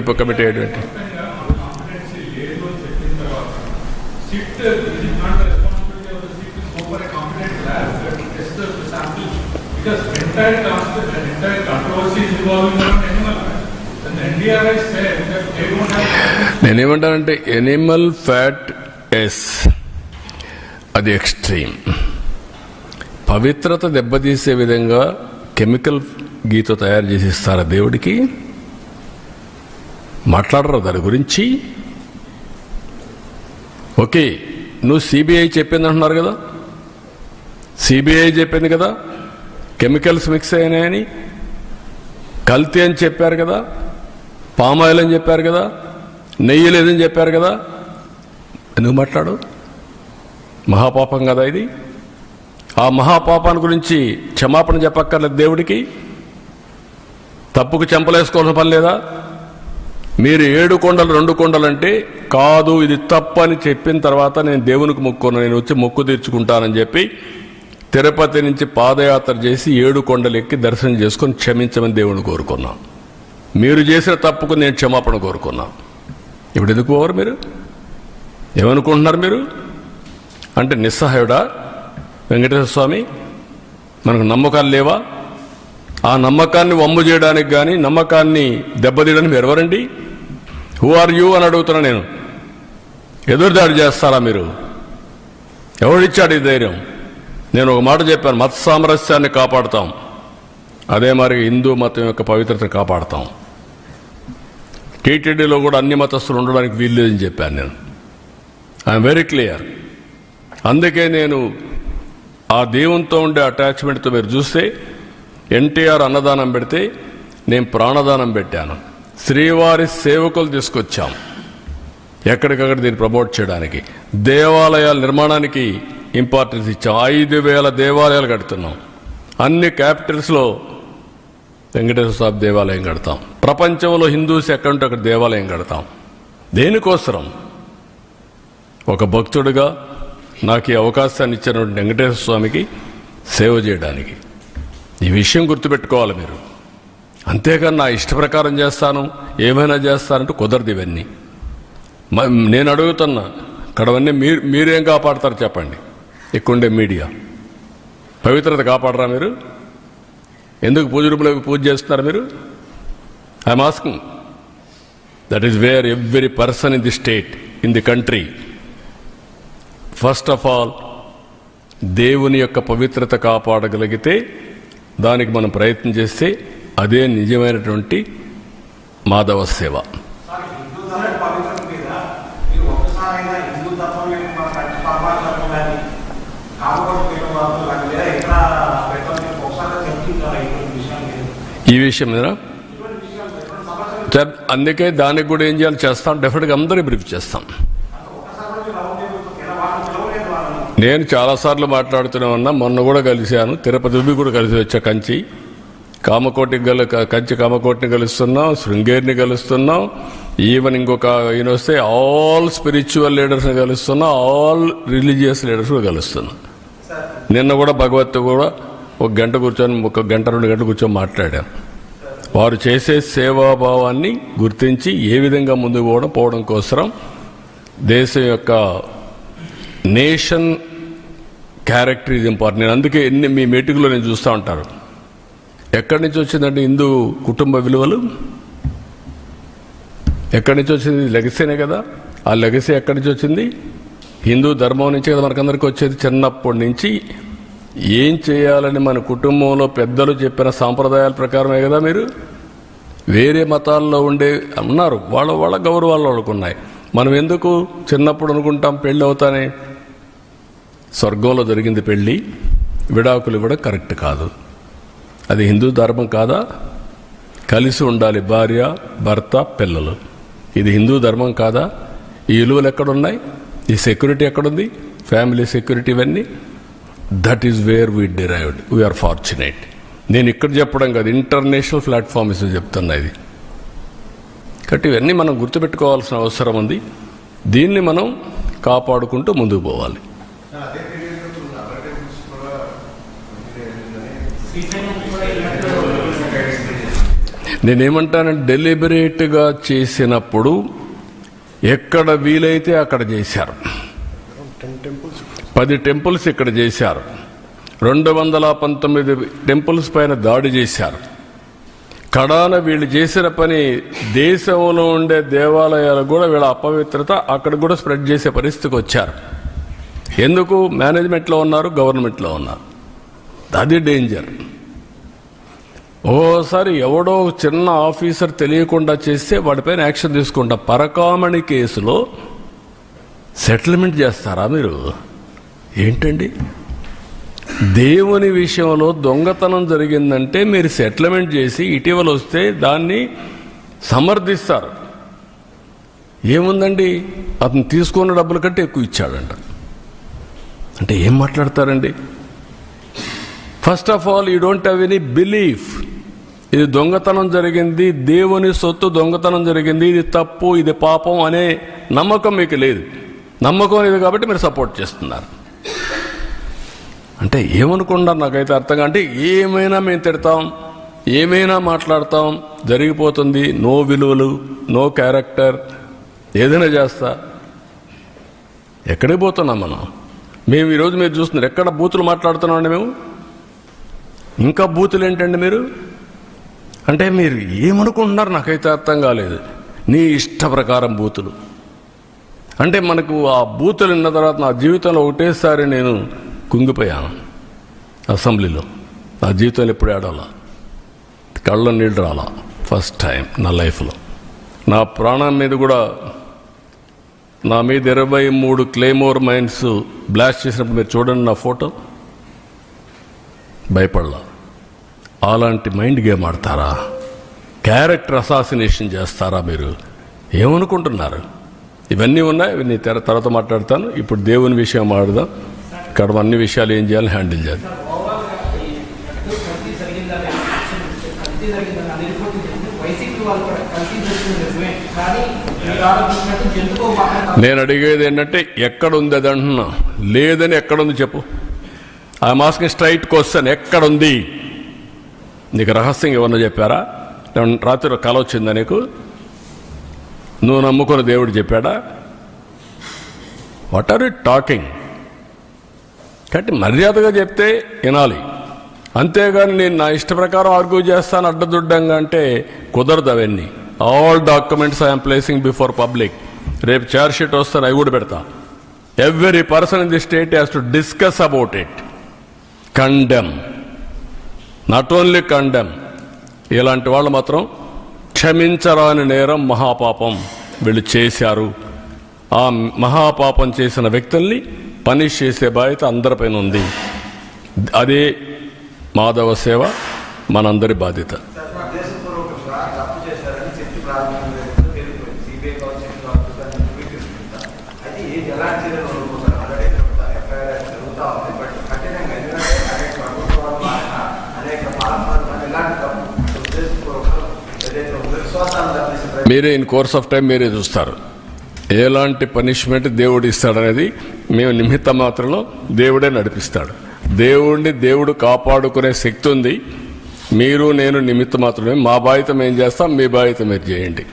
పక్క పెట్టేటువంటి నేనేమంటానంటే ఎనిమల్ ఫ్యాట్ ఎస్ అది ఎక్స్ట్రీమ్ పవిత్రత దెబ్బతీసే విధంగా కెమికల్ గీత తయారు చేసి ఇస్తారా దేవుడికి? మాట్లాడరు దాని గురించి. ఓకే నువ్వు సిబిఐ చెప్పింది అంటున్నారు కదా? సిబిఐ చెప్పింది కదా? కెమికల్స్ మిక్స్ అయినాయని. కల్తీ అని చెప్పారు కదా? పామాయిల్ అని చెప్పారు కదా? నెయ్యి లేదని చెప్పారు కదా? నువ్వు మాట్లాడు? మహాపాపం కదా ఇది. ఆ మహాపాపాన్ని గురించి క్షమాపణ చెప్పక్కర్లేదు దేవుడికి. తప్పుకు చెంపలేసుకోవాల్సిన పని లేదా? మీరు ఏడు కొండలు రెండు కొండలు అంటే కాదు ఇది తప్పు అని చెప్పిన తర్వాత నేను దేవునికి మొక్కున్నాను నేను వచ్చి మొక్కు తీర్చుకుంటానని చెప్పి తిరుపతి నుంచి పాదయాత్ర చేసి ఏడు కొండలు ఎక్కి దర్శనం చేసుకొని క్షమించమని దేవుని కోరుకున్నాం. మీరు చేసిన తప్పుకు నేను క్షమాపణ కోరుకున్నాం. ఇప్పుడు ఎందుకు పోవరు మీరు? ఏమనుకుంటున్నారు మీరు? అంటే నిస్సహాయుడా? వెంకటేశ్వర స్వామి మనకు నమ్మకాలు లేవా? ఆ నమ్మకాన్ని వమ్ము చేయడానికి కానీ నమ్మకాన్ని దెబ్బతీయడానికి ఎవరండి? హూ ఆర్ యూ అని అడుగుతున్నా నేను. ఎదురుదాడి చేస్తారా మీరు? ఎవడిచ్చాడు ఈ ధైర్యం? నేను ఒక మాట చెప్పాను మత సామరస్యాన్ని కాపాడుతాం. అదే మరి హిందూ మతం యొక్క పవిత్రతను కాపాడుతాం. టీటీడీలో కూడా అన్ని మతస్థులు ఉండడానికి వీల్లేదని చెప్పాను నేను. ఐఎమ్ వెరీ క్లియర్ అందుకే నేను ఆ దేవునితో ఉండే అటాచ్మెంట్తో మీరు చూస్తే ఎన్టీఆర్ అన్నదానం పెడితే నేను ప్రాణదానం పెట్టాను. శ్రీవారి సేవకులు తీసుకొచ్చాం. ఎక్కడికక్కడ దీన్ని ప్రమోట్ చేయడానికి. దేవాలయాల నిర్మాణానికి ఇంపార్టెన్స్ ఇచ్చాం. ఐదు వేల దేవాలయాలు కడుతున్నాం. అన్ని క్యాపిటల్స్లో వెంకటేశ్వర స్వామి దేవాలయం కడతాం. ప్రపంచంలో హిందూస్ ఎక్కడుంటే అక్కడ దేవాలయం కడతాం. దేనికోసరం? ఒక భక్తుడిగా నాకు ఈ అవకాశాన్ని ఇచ్చినటువంటి వెంకటేశ్వర స్వామికి సేవ చేయడానికి. ఈ విషయం గుర్తుపెట్టుకోవాలి మీరు. అంతేకాని నా ఇష్ట ప్రకారం చేస్తాను ఏమైనా చేస్తానంటే కుదరదు ఇవన్నీ. మ- నేను అడుగుతున్నా ఇక్కడవన్నీ మీరు మీరేం కాపాడతారు చెప్పండి. ఇక్కడుండే మీడియా. పవిత్రత కాపాడరా మీరు? ఎందుకు పూజ రూపంలోకి పూజ చేస్తున్నారు మీరు? I'm asking. That is where every person in the state in the country. First of all దేవుని యొక్క పవిత్రత కాపాడగలిగితే దానికి మనం ప్రయత్నం చేస్తే అదే నిజమైనటువంటి మాధవ సేవ. ఈ విషయం మీద? అందుకే దానికి కూడా ఏం చేయాలి? చేస్తాం. డెఫినెట్గా అందరూ బ్రీఫ్ చేస్తాం. నేను చాలాసార్లు మాట్లాడుతూనే ఉన్నా. మొన్న కూడా కలిశాను. తిరుపతి కూడా కలిసి వచ్చా కంచి. కామకోటిని గల కంచి కామకోటిని కలుస్తున్నాం శృంగేరిని కలుస్తున్నాం ఈవెన్ ఇంకొక ఈయన వస్తే ఆల్ స్పిరిచువల్ లీడర్స్ని కలుస్తున్నాం ఆల్ రిలీజియస్ లీడర్స్ కలుస్తున్నాం నిన్న కూడా భగవత్ కూడా ఒక గంట కూర్చొని ఒక గంట రెండు గంటలు కూర్చొని మాట్లాడాను వారు చేసే సేవాభావాన్ని గుర్తించి ఏ విధంగా ముందుకు పోవడం పోవడం కోసం దేశం యొక్క నేషన్ క్యారెక్టర్ ఇది ఇంపార్టెంట్. నేను అందుకే ఎన్ని మీ మీటింగ్లో నేను చూస్తూ ఉంటారు. ఎక్కడి నుంచి వచ్చిందండి హిందూ కుటుంబ విలువలు? ఎక్కడి నుంచి వచ్చింది? లెగసీనే కదా. ఆ లెగసీ ఎక్కడి నుంచి వచ్చింది? హిందూ ధర్మం నుంచి కదా మనకందరికీ వచ్చేది చిన్నప్పటి నుంచి. ఏం చేయాలని మన కుటుంబంలో పెద్దలు చెప్పిన సాంప్రదాయాల ప్రకారమే కదా మీరు? వేరే మతాల్లో ఉండే ఉన్నారు. వాళ్ళ వాళ్ళ గౌరవాలు వాళ్ళకున్నాయి మనం ఎందుకు చిన్నప్పుడు అనుకుంటాం పెళ్ళి అవుతానే? స్వర్గంలో జరిగింది పెళ్ళి. విడాకులు కూడా కరెక్ట్ కాదు. అది హిందూ ధర్మం కాదా? కలిసి ఉండాలి భార్య భర్త పిల్లలు. ఇది హిందూ ధర్మం కాదా? ఈ విలువలు ఎక్కడున్నాయి? ఈ సెక్యూరిటీ ఎక్కడుంది? ఫ్యామిలీ సెక్యూరిటీ ఇవన్నీ? That is where we derived we are fortunate నేను ఇక్కడ చెప్పడం కాదు ఇంటర్నేషనల్ ప్లాట్ఫామ్స్ చెప్తున్నా ఇది. కాబట్టి ఇవన్నీ మనం గుర్తుపెట్టుకోవాల్సిన అవసరం ఉంది. దీన్ని మనం కాపాడుకుంటూ ముందుకు పోవాలి అదే పీరియడ్లో ఇప్పుడు అదర్ టెంపుల్స్ కూడా మంచిగా ఏంటంటే నేనేమంటానంటే డెలిబరేట్గా చేసినప్పుడు ఎక్కడ వీలైతే అక్కడ చేశారు. పది టెంపుల్స్ ఇక్కడ చేశారు. రెండు వందల పంతొమ్మిది టెంపుల్స్ పైన దాడి చేశారు. కడాన వీళ్ళు చేసిన పని దేశంలో ఉండే దేవాలయాలు కూడా వీళ్ళ అపవిత్రత అక్కడ కూడా స్ప్రెడ్ చేసే పరిస్థితికి వచ్చారు. ఎందుకు? మేనేజ్మెంట్లో ఉన్నారు గవర్నమెంట్లో ఉన్నారు. అది డేంజర్ ఓసారి ఎవడో చిన్న ఆఫీసర్ తెలియకుండా చేస్తే వాడిపైన యాక్షన్ తీసుకుంటా. పరకామణి కేసులో సెటిల్మెంట్ చేస్తారా మీరు? ఏంటండి? దేవుని విషయంలో దొంగతనం జరిగిందంటే మీరు సెటిల్మెంట్ చేసి ఇటీవల వస్తే దాన్ని సమర్థిస్తారు. ఏముందండి? అతను తీసుకున్న డబ్బుల కంటే ఎక్కువ ఇచ్చాడంట. అంటే ఏం మాట్లాడతారండి? First of all you don't have any belief ఇది దొంగతనం జరిగింది దేవుని సొత్తు దొంగతనం జరిగింది ఇది తప్పు ఇది పాపం అనే నమ్మకం మీకు లేదు. నమ్మకం లేదు కాబట్టి మీరు సపోర్ట్ చేస్తున్నారు. అంటే ఏమనుకుంటారు నాకైతే అర్థం అంటే ఏమైనా మేము తిడతాం ఏమైనా మాట్లాడతాం జరిగిపోతుంది నో విలువలు నో క్యారెక్టర్ ఏదైనా చేస్తా. ఎక్కడికి పోతున్నాం మనం? మేము ఈరోజు మీరు చూస్తున్నారు ఎక్కడ బూతులు మాట్లాడుతున్నామండి మేము? ఇంకా బూతులు ఏంటండి మీరు? అంటే మీరు ఏమనుకుంటున్నారు నాకైతే అర్థం కాలేదు. నీ ఇష్ట ప్రకారం బూతులు. అంటే మనకు ఆ బూతులు విన్న తర్వాత నా జీవితంలో ఒకటేసారి నేను కుంగిపోయాను అసెంబ్లీలో. నా జీవితంలో ఎప్పుడు ఆడాలా కళ్ళ నీళ్ళు రాలా? ఫస్ట్ టైం నా లైఫ్లో. నా ప్రాణం మీద కూడా నా మీద ఇరవై మూడు క్లెయిమోర్ మైన్స్ బ్లాస్ట్ చేసినప్పుడు మీరు చూడండి నా ఫోటో. భయపడలా. అలాంటి మైండ్ గేమ్ ఆడతారా? క్యారెక్టర్ అసాసినేషన్ చేస్తారా మీరు? ఏమనుకుంటున్నారు? ఇవన్నీ ఉన్నాయి ఇవన్నీ తెర తర్వాత మాట్లాడతాను. ఇప్పుడు దేవుని విషయం ఆడదాం. ఇక్కడ అన్ని విషయాలు ఏం చేయాలి? హ్యాండిల్ చేయాలి. నేను అడిగేది ఏంటంటే ఎక్కడ ఉంది అది అంటున్నా లేదని ఎక్కడుంది చెప్పు. ఆ మాస్క్ స్ట్రైట్ క్వశ్చన్ ఎక్కడుంది? నీకు రహస్యం ఏమన్నా చెప్పారా? రాత్రిలో రాత్రి కల వచ్చిందా నీకు? నువ్వు నమ్ముకున్న దేవుడు చెప్పాడా? వాట్ ఆర్ యు టాకింగ్ కాబట్టి మర్యాదగా చెప్తే వినాలి. అంతేగాని నేను నా ఇష్ట ప్రకారం ఆర్గ్యూ చేస్తాను అడ్డదుడ్డంగా అంటే కుదరదు అవన్నీ. All documents I'm placing before public రేపు చార్జ్ షీట్ వస్తాను అవి కూడా పెడతా. Every person in the state has to discuss about it condemn not only condemn ఇలాంటి వాళ్ళు మాత్రం క్షమించరాని నేరం మహాపాపం వీళ్ళు చేశారు. ఆ మహాపాపం చేసిన వ్యక్తుల్ని పనిష్ చేసే బాధ్యత అందరిపైన ఉంది. అదే మాధవ సేవ మనందరి బాధ్యత. మీరు ఇన్ కోర్స్ ఆఫ్ టైం మీరే చూస్తారు. ఎలాంటి పనిష్మెంట్ దేవుడు ఇస్తాడనేది మేము నిమిత్త మాత్రంలో దేవుడే నడిపిస్తాడు. దేవుడిని దేవుడు కాపాడుకునే శక్తి ఉంది. మీరు నేను నిమిత్త మాత్రమే. మా బాధ్యత మేము చేస్తాం మీ బాధ్యత మీరు చేయండి.